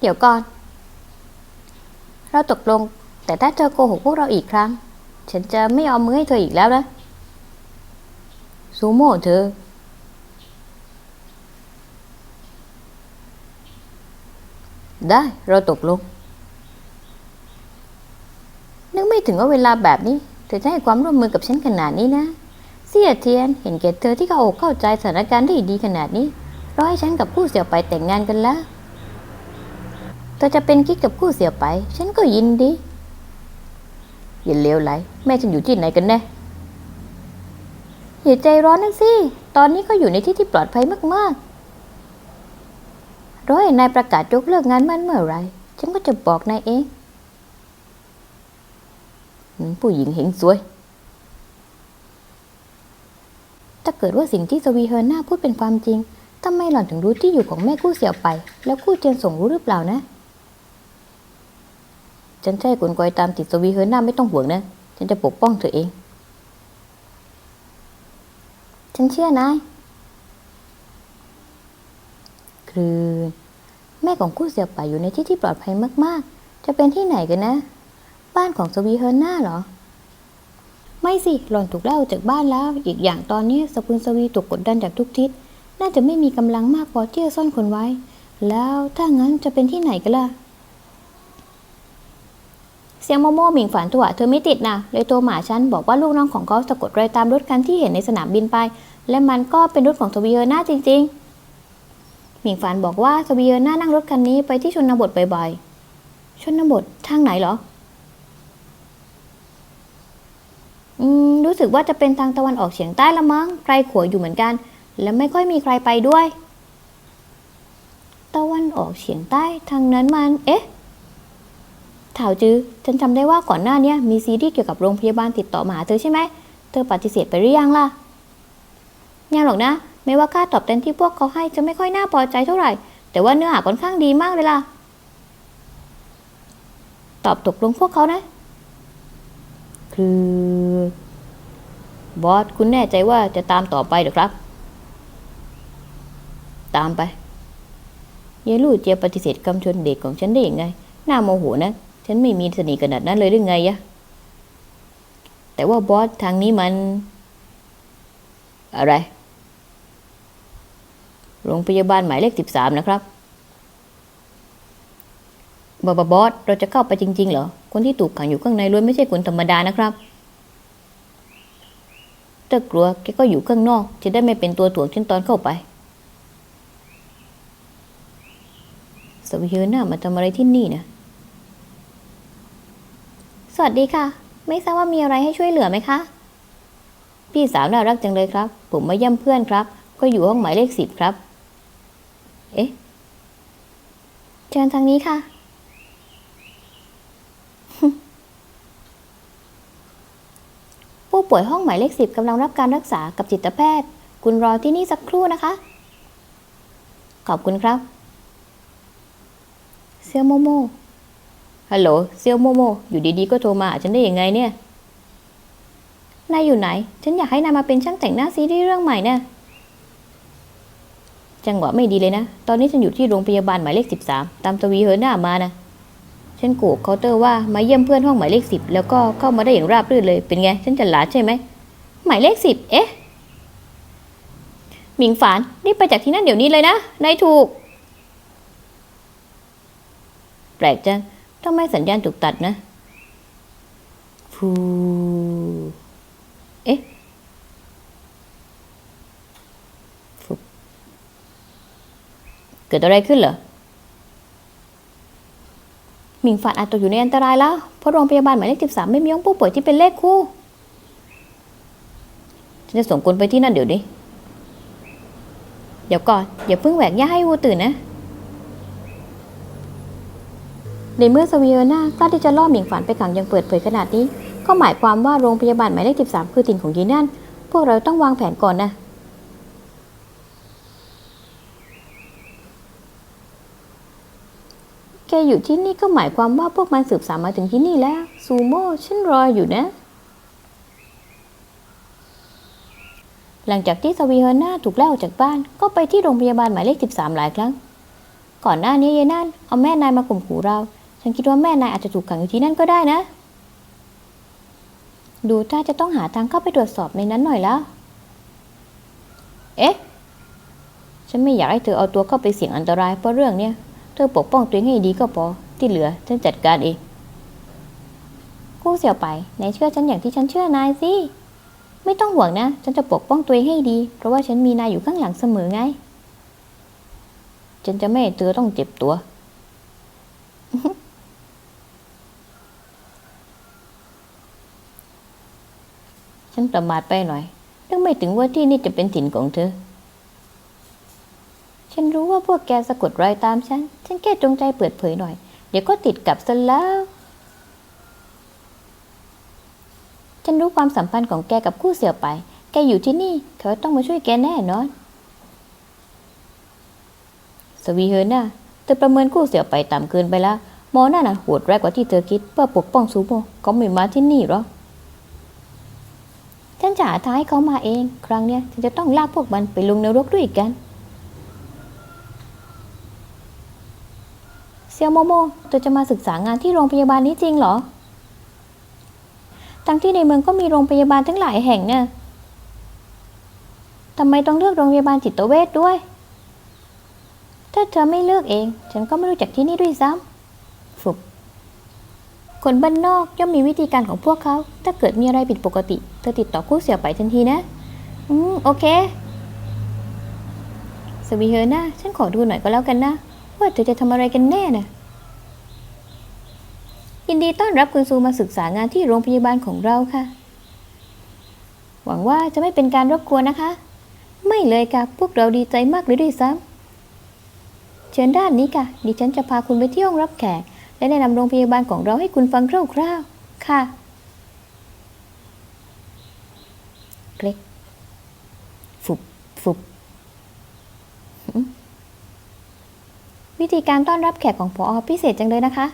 เดี๋ยวก่อน เราตกลง แต่ถ้าเธอโกหกพวกเราอีกครั้ง ฉันจะไม่เอามือให้เธออีกแล้วนะซูโม่เธอ ได้เราตกลง นึกไม่ถึงว่าเวลาแบบนี้ เธอจะให้ความร่วมมือกับฉันขนาดนี้นะ เสียเทียนเห็นแก่เธอที่เข้าอกเข้าใจสถานการณ์ได้ดีขนาดนี้รอให้ฉันกับผู้เสี่ยวไปแต่งงานกันแล้ว เธอจะเป็นกิ๊กกับผู้เสียไป ฉันก็ยินดีอย่าเลวไหล แม่ฉันอยู่ที่ไหนกันแน่อย่าใจร้อนนักสิ ตอนนี้ก็อยู่ในที่ที่ปลอดภัยมากๆรอให้นายประกาศยกเลิกงานมันเมื่อไร ฉันก็จะบอกนายเอง ผู้หญิงเห็นสวย ถ้าเกิดว่าสิ่งที่สวีเฮิร์น่าพูดเป็นความจริงทำไมหล่อนถึงรู้ที่อยู่ของแม่กู้เสี่ยวไป แล้วกู้เจียนส่งรู้หรือเปล่านะ ฉันใช่กลกอยตามติดสวีเฮิร์น่าไม่ต้องห่วงนะ ฉันจะปกป้องเธอเอง ฉันเชื่อนายคือแม่ของกู้เสี่ยวไปอยู่ในที่ที่ปลอดภัยมากๆ จะเป็นที่ไหนกันนะ บ้านของสวีเฮิร์น่าเหรอ ไม่สิ หล่อนถูกไล่ออกจากบ้านแล้ว อีกอย่างตอนนี้สกุลสวีถูกกดดันจากทุกทิศ น่าจะไม่มีกำลังมากพอที่จะซ่อนคนไว้ แล้วถ้างั้นจะเป็นที่ไหนกันล่ะ เสียงโมโม่หมิงฝันตัวเธอไม่ติดนะเลยโทรมาฉันบอกว่าลูกน้องของเขาสะกดรอยตามรถคันที่เห็นในสนามบินไป และมันก็เป็นรถของสวีเออร์น่าจริง ๆ หมิงฝันบอกว่าสวีเออร์น่านั่งรถคันนี้ไปที่ชนบทบ่อยๆชนบททางไหนเหรออืมรู้สึกว่าจะเป็นทางตะวันออกเฉียงใต้ละมั้งไกลขวอยู่เหมือนกัน และไม่ค่อยมีใครไปด้วย ตะวันออกเฉียงใต้ทางนั้นมัน เอ๊ะ ถาวจือฉันจำได้ว่าก่อนหน้านี้มีซีรีส์เกี่ยวกับโรงพยาบาลติดต่อมาหาเธอใช่ไหม เธอปฏิเสธไปหรือยังล่ะ ยังหรอกนะ ไม่ว่าค่าตอบแทนที่พวกเขาให้จะไม่ค่อยน่าพอใจเท่าไหร่ แต่ว่าเนื้อหาค่อนข้างดีมากเลยล่ะ ตอบตกลงพวกเขานะ คือ บอสคุณแน่ใจว่าจะตามต่อไปหรือครับ ตามไปยายลู่เจียปฏิเสธคำชวนเด็กของฉันได้ยังไง น่าโมโหนะ ฉันไม่มีสนิทขนาดนั้นเลยหรือไงยะ แต่ว่าบอสทางนี้มัน อะไร โรงพยาบาลหมายเลขสิบสามนะครับบอบอสเราจะเข้าไปจริง ๆ เหรอ คนที่ถูกขังอยู่ข้างในล้วนไม่ใช่คนธรรมดานะครับถ้ากลัวแกก็อยู่ข้างนอก จะได้ไม่เป็นตัวถ่วงฉันตอนเข้าไปสวีเฮอร์น่ามาทำอะไรที่นี่นะ วัสดีค่ะ ไม่ทราบว่ามีอะไรให้ช่วยเหลือไหมคะ พี่สาวน่ารักจังเลยครับ ผมมาเยี่ยมเพื่อนครับ ก็อยู่ห้องหมายเลขสิบครับ เอ๊ะ เชิญทางนี้ค่ะ ผู้ป่วยห้องหมายเลขสิบกำลังรับการรักษากับจิตแพทย์ คุณรอที่นี่สักครู่นะคะ ขอบคุณครับ เซียวโมโม ฮัลโหลเซียวโมโม อยู่ดีๆ ก็โทรมาหาฉันได้ยังไงเนี่ย นายอยู่ไหน ฉันอยากให้นายมาเป็นช่างแต่งหน้าซีรีส์เรื่องใหม่นี่ยจังหวะไม่ดีเลยนะ ตอนนี้ฉันอยู่ที่โรงพยาบาลหมายเลขสิบสามตามตวีเฮอร์น่ามานะ ฉันโกกเคาน์เตอร์ว่ามาเยี่ยมเพื่อนห้องหมายเลขสิบแล้วก็เข้ามาได้อย่างราบรื่นเลย เป็นไง ฉันจะหลาใช่ไหม หมายเลขสิบเอ๊ะ หมิงฝานรีบไปจากที่นั่นเดี๋ยวนี้เลยนะ นายถูก แปลกจัง ทำไมสัญญาณถูกตัดนะ ฟูเอ๊ะฟุบเกิดอะไรขึ้นเหรอมิงฝานอาจตกอยู่ในอันตรายแล้ว เพราะโรงพยาบาลหมายเลขสิบสามไม่มีห้องผู้ป่วยที่เป็นเลขคู่ ฉันจะส่งคนไปที่นั่นเดี๋ยวนี้ เดี๋ยวก่อน อย่าเพิ่งแหวกย่าให้วูตื่นนะ ในเมื่อสวีเออร์นากล้าที่จะล่อหมิงฝันไปขังยังเปิดเผยขนาดนี้ ก็หมายความว่าโรงพยาบาลหมายเลข13 คือถิ่นของยีนั่น พวกเราต้องวางแผนก่อนนะแกอยู่ที่นี่ก็หมายความว่าพวกมันสืบสามมาถึงที่นี่แล้ว ซูโม่ฉันรออยู่นะ หลังจากที่สวีเฮอร์นาถูกไล่ออกจากบ้าน ก็ไปที่โรงพยาบาลหมายเลข 13 หลายครั้ง ก่อนหน้านี้ยายนั่นเอาแม่นายมาข่มขู่เรา ฉันคิดว่าแม่นายอาจจะถูกขังอยู่ที่นั่นก็ได้นะ ดูถ้าจะต้องหาทางเข้าไปตรวจสอบในนั้นหน่อยแล้ว เอ๊ะ ฉันไม่อยากให้เธอเอาตัวเข้าไปเสี่ยงอันตรายเพราะเรื่องเนี้ย เธอปกป้องตัวเองให้ดีก็พอ ที่เหลือฉันจัดการเอง กู้เสี่ยวไปนายเชื่อฉันอย่างที่ฉันเชื่อนายสิ ไม่ต้องห่วงนะ ฉันจะปกป้องตัวเองให้ดี เพราะว่าฉันมีนายอยู่ข้างหลังเสมอไง ฉันจะไม่ให้เธอต้องเจ็บตัว ฉันประมาทไปหน่อยนึกไม่ถึงว่าที่นี่จะเป็นถิ่นของเธอ ฉันรู้ว่าพวกแกสะกดรอยตามฉัน ฉันแค่จงใจเปิดเผยหน่อย เดี๋ยวก็ติดกับซะแล้ว ฉันรู้ความสัมพันธ์ของแกกับคู่เสี่ยวไป แกอยู่ที่นี่ เขาต้องมาช่วยแกแน่นอน สวีเฮอร์น่ะเธอประเมินคู่เสี่ยวไปต่ำเกินไปแล้วหมอนั่นน่ะโหดแรกกว่าที่เธอคิดเพื่อปกป้องซูโม่เขาไม่มาที่นี่หรอก ฉันจะหาทางให้เขามาเอง ครั้งเนี้ยฉันจะต้องลากพวกมันไปลงนรกด้วยกัน เซียวโมโมเธอจะมาศึกษางานที่โรงพยาบาลนี้จริงเหรอ ทั้งที่ในเมืองก็มีโรงพยาบาลทั้งหลายแห่งเนี่ยทำไมต้องเลือกโรงพยาบาลจิตเวชด้วย ถ้าเธอไม่เลือกเอง ฉันก็ไม่รู้จักที่นี่ด้วยซ้ำฝึก คนบ้านนอกย่อมมีวิธีการของพวกเขา ถ้าเกิดมีอะไรผิดปกติ เธอติดต่อคู่เสี่ยวไปทันทีนะ อืม โอเค สวีเฮอร์นะฉันขอดูหน่อยก็แล้วกันนะ ว่าเธอจะทำอะไรกันแน่นะยินดีต้อนรับคุณซูมาศึกษางานที่โรงพยาบาลของเราค่ะ หวังว่าจะไม่เป็นการรบกวนนะคะ ไม่เลยค่ะ พวกเราดีใจมากเลยด้วยซ้ำเชิญด้านนี้ค่ะ ดิฉันจะพาคุณไปที่ห้องรับแขก และแนะนำโรงพยาบาลของเราให้คุณฟังคร่าวๆ ค่ะเกล็กฟุบ ฟุบ วิธีการต้อนรับแขกของพอพิเศษจังเลยนะคะ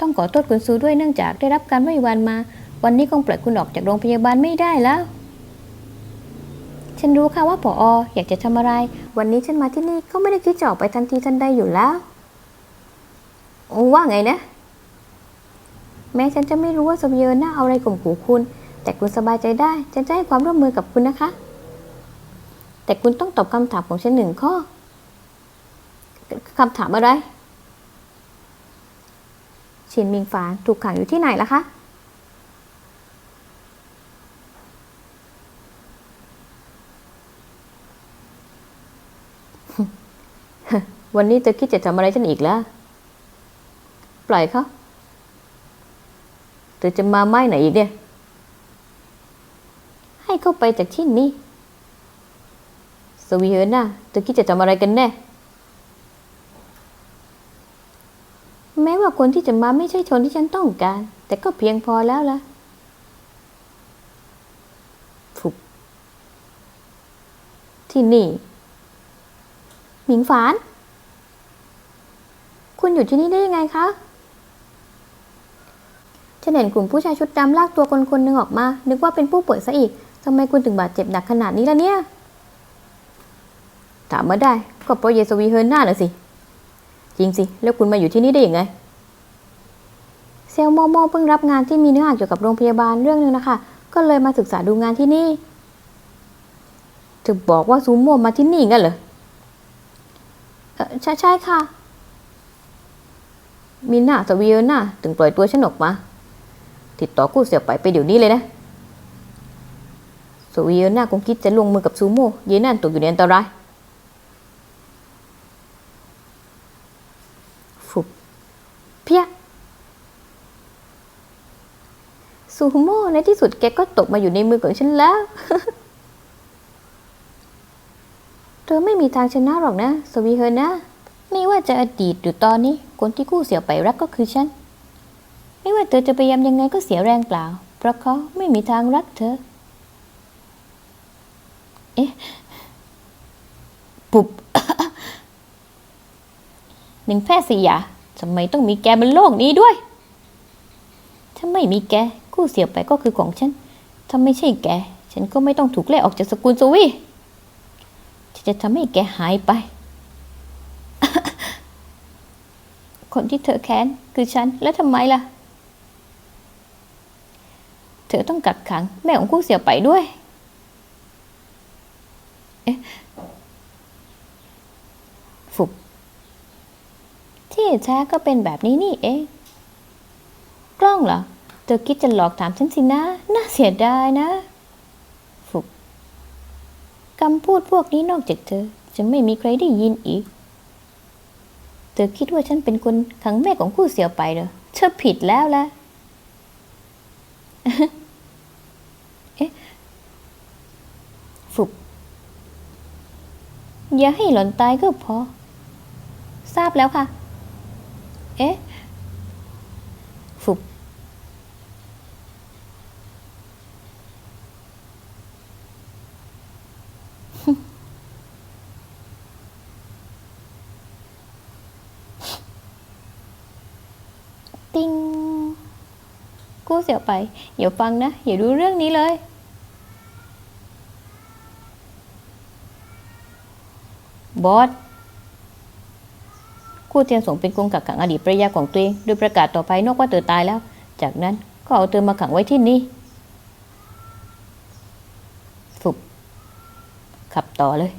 ต้องขอโทษคุณซูด้วยเนื่องจากได้รับการไม่วันมา วันนี้คงปล่อยคุณออกจากโรงพยาบาลไม่ได้แล้วฉันรู้ค่ะว่าผออยากจะทำอะไร วันนี้ฉันมาที่นี่ก็ไม่ได้คิดจะออกไปทันทีทันใดอยู่แล้ว ว่าไงนะ แม้ฉันจะไม่รู้ว่าสมเยร์น่าเอาอะไรข่มขู่คุณ แต่คุณสบายใจได้ฉันจะให้ความร่วมมือกับคุณนะคะ แต่คุณต้องตอบคำถามของฉันหนึ่งข้อคำถามอะไร ชินมิงฟานถูกขังอยู่ที่ไหนล่ะคะวันนี้เธอคิดจะทำอะไรฉันอีกแล้ว ปล่อยเขาเธอจะมาไม่ไหนอีกเนี่ย ให้เขาไปจากที่นี่ สวีเฮอร์น่าเธอคิดจะทำอะไรกันแน่ แม้ว่าคนที่จะมาไม่ใช่ชนที่ฉันต้องการ แต่ก็เพียงพอแล้วล่ะฟุบที่นี่ หมิงฝาน คุณอยู่ที่นี่ได้ยังไงคะ ฉันเห็นกลุ่มผู้ชายชุดดำลากตัวคนคนหนึ่งออกมา นึกว่าเป็นผู้ป่วยซะอีกทำไมคุณถึงบาดเจ็บหนักขนาดนี้ล่ะเนี่ย ถามมาได้ ก็เพราะเยสวีเฮิร์นหน้าน่ะสิ จริงสิ แล้วคุณมาอยู่ที่นี่ได้ยังไง เซลโมโมเพิ่งรับงานที่มีเนื้อหาเกี่ยวกับโรงพยาบาลเรื่องหนึ่งนะคะ ก็เลยมาศึกษาดูงานที่นี่จะบอกว่าซูโม่มาที่นี่งั้นเหรอเออใช่ใช่ค่ะมีหน้าสวีเออร์หน้าถึงปล่อยตัวฉันออกมา ติดต่อกู้เสียไปไปเดี๋ยวนี้เลยนะสวีเออร์น้าคงคิดจะลงมือกับซูโม่เยนั่นตกอยู่ในอันตรายฟุบเพียซูโม่ในที่สุดแกก็ตกมาอยู่ในมือของฉันแล้ว เธอไม่มีทางชนะหรอกนะสวีเฮอร์นะ ไม่ว่าจะอดีตหรือตอนนี้ คนที่กู้เสียไปรักก็คือฉัน ไม่ว่าเธอจะพยายามยังไงก็เสียแรงเปล่า เพราะเขาไม่มีทางรักเธอ เอ๊ะ ปุบหนึ่งแพทย์สยาทำไมต้องมีแกบนโลกนี้ด้วย ถ้าไม่มีแกกู้เสียไปก็คือของฉัน ถ้าไม่ใช่แก ฉันก็ไม่ต้องถูกไล่ออกจากสกุลสวีฉันจะทำให้แกหายไป คนที่เธอแค้นคือฉัน แล้วทำไมล่ะ เธอต้องกักขังแม่ของกู้เสียไปด้วย เอ๊ะฟุบที่แท้ก็เป็นแบบนี้นี่เอง กล้องเหรอ เธอคิดจะหลอกถามฉันสินะ น่าเสียดายนะฟุบคำพูดพวกนี้นอกจากเธอ จะไม่มีใครได้ยินอีก เธอคิดว่าฉันเป็นคนขังแม่ของกู้เสียไปเหรอ เธอผิดแล้วล่ะเอ๊ะฟุบ อย่าให้หล่อนตายก็พอ ทราบแล้วค่ะ เอ๊ะ ฟุบ ติงกู้เสียวไป อย่าฟังนะ อย่าดูเรื่องนี้เลย บอสคู่เทียนสงเป็นกงกักขังอดีตภรรยาของตัวเองโดยประกาศต่อไปนอกว่าเธอตายแล้ว จากนั้นก็เอาเธอมาขังไว้ที่นี่ฝึบขับต่อเลย